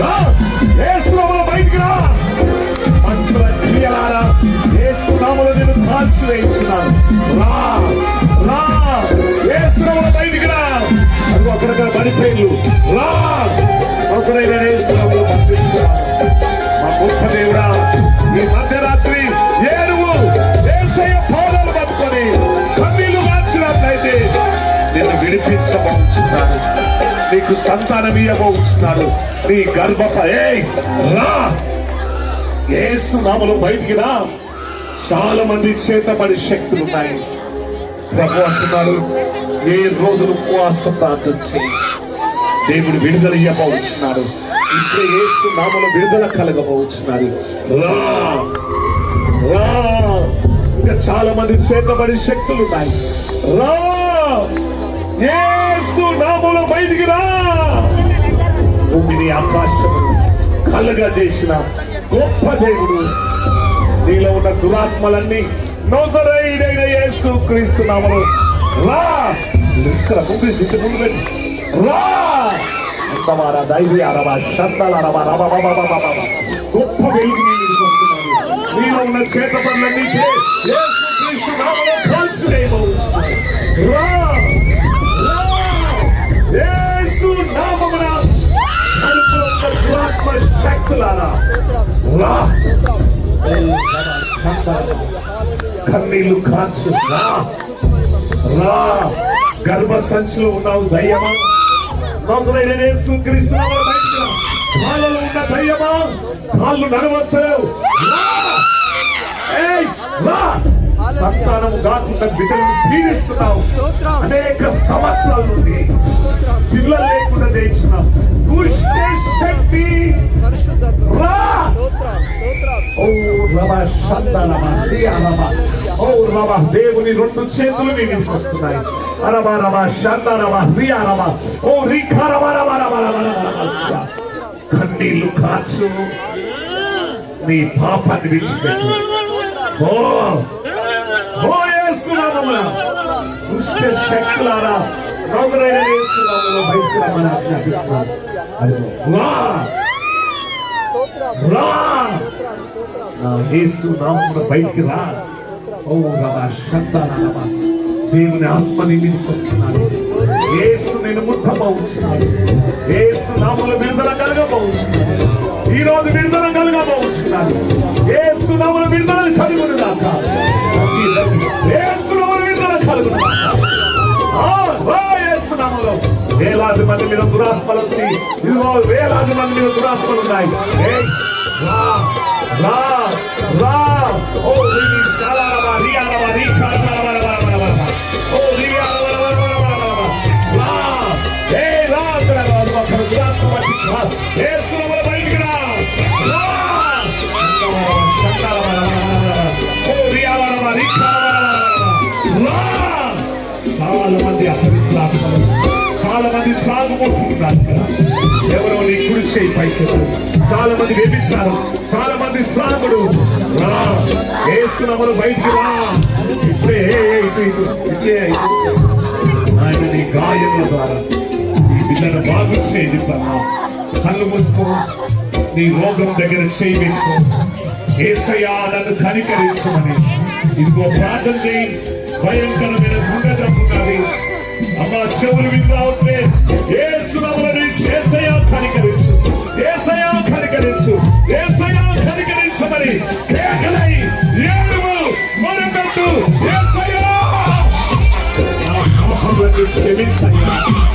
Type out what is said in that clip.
రా. బయటికి రా. మంత్ర క్రియలారా ఏసునామములో నేను కాల్చి వేయించున్నాను. రా రా. బయటికి రా. అది ఒకరికర రా. ఒకరైన ఏసునామములో పంపిస్తున్నాను. మా గొప్ప దేవుడా ఈ మధ్యరాత్రి ఏనుగు ఏసయ్య పాదాలు పట్టుకొని కన్నీళ్ళు మార్చినట్లయితే నిన్ను విడిపించబోతున్నాను నీకు సంతానం ఇవ్వబోతున్నాడు. నీ గర్భప ఏ రా! ఏసు నామలు బయటికి రా. చాలా మంది చేతబడి శక్తులు ఉన్నాయి. ప్రభు అంటున్నాడు ఏ రోజులు ఉపవాస ప్రార్థన చేయి. దేవుడు విడుదల ఇవ్వబోతున్నాడు. ఇప్పుడే ఏసు నామలు విడుదల కలగబోతున్నాడు. రా! రా! ఇంకా చాలా మంది చేతబడి శక్తులు ఉన్నాయి. రా! ఏ నామములో బయటికి రా. భూమిని ఆకాశము కలుగా చేసిన గొప్ప దేవుడు. నీలో ఉన్న దురాత్మలన్నీ నోసరైడైన యేసు క్రీస్తు నామలు రా. ఇక్కడ ముందు స్థితి ముందు పెట్టి రా. అంతవారా అరవా రవ గొప్ప వెలుగు నీలో ఉన్న చేత పనులన్నీ యేసు క్రీస్తు రా. కన్నీళ్ళు కాచు రా. గర్భ సంచిలో ఉన్నావు దయ్యమా? కాళ్ళలో ఉన్న దయ్యమా? కాళ్ళు నడవస్తలేవు రా. సంతానము కాకుండా బిడ్డలను పీడిస్తున్నావు. అనేక సంవత్సరాల నుండి పిల్లలు లేకుండా చేసిన శక్తి రా రమ శంతనమ రియానమ ఓ రమ దేవుని రెండు చేతులు నీ మీదకి వస్తున్నాయి అరమ రమ శంతనమ రియానమ ఓ రిఖరమ రమ రమ రమ రమ రమ కన్నీళ్ళు కాచు నీ పాపాన్ని విడిచిపెట్టు ఓ ఓ యేసునామమున దుష్ట శక్తులారా నోదరైన యేసునామములో బయటికి రమ్మని ఆజ్ఞాపిస్తున్నాను అదిగో, రా యేసు నామమున బయటికి రా ఓ రమ శబ్దానమ దేవుని ఆత్మ నీ మీదకి వస్తున్నాడు యేసు నేను ముట్టబోతున్నాడు యేసు నామముల విడుదల కలగబోతున్నాడు ఈ రోజు విడుదల కలగబోతున్నాడు యేసు నామముల విడుదల కలుగును గాక మంది మీద దురాత్మలు వచ్చి ఇదిగో వేలాది మంది మీద దురాత్మలు ఉన్నాయి ఏయ్, మంది త్రాగుమోతున్నారు ఇక్కడ. ఎవరో నీ కుడి చేయి పైకి చాలా మంది వేపించారు. చాలా మంది త్రాగుడు రా ఏసునములు బయటికి రా. ఇప్పుడే ఏ, ఆయన నీ గాయముల ద్వారా ఈ బిడ్డను బాగు చేయండి కళ్ళు మూసుకో. నీ రోగం దగ్గర చేయి పెట్టుకో. ఏసయ్యా నన్ను కనికరించమని. ఇదిగో ప్రార్థన చేయి. భయంకరమైన గుండె జబ్బున్నది అమ్మా చెవులు వినరావట్లే ఏసునములని ఏసయ్యా కనికరించు. ఏసయ్యా కనికరించు. ఏసయ్యా కనికరించమని కేకలై ఏడువు మొరపెట్టు. ఏసయ్యా! క్షమించయ్యా.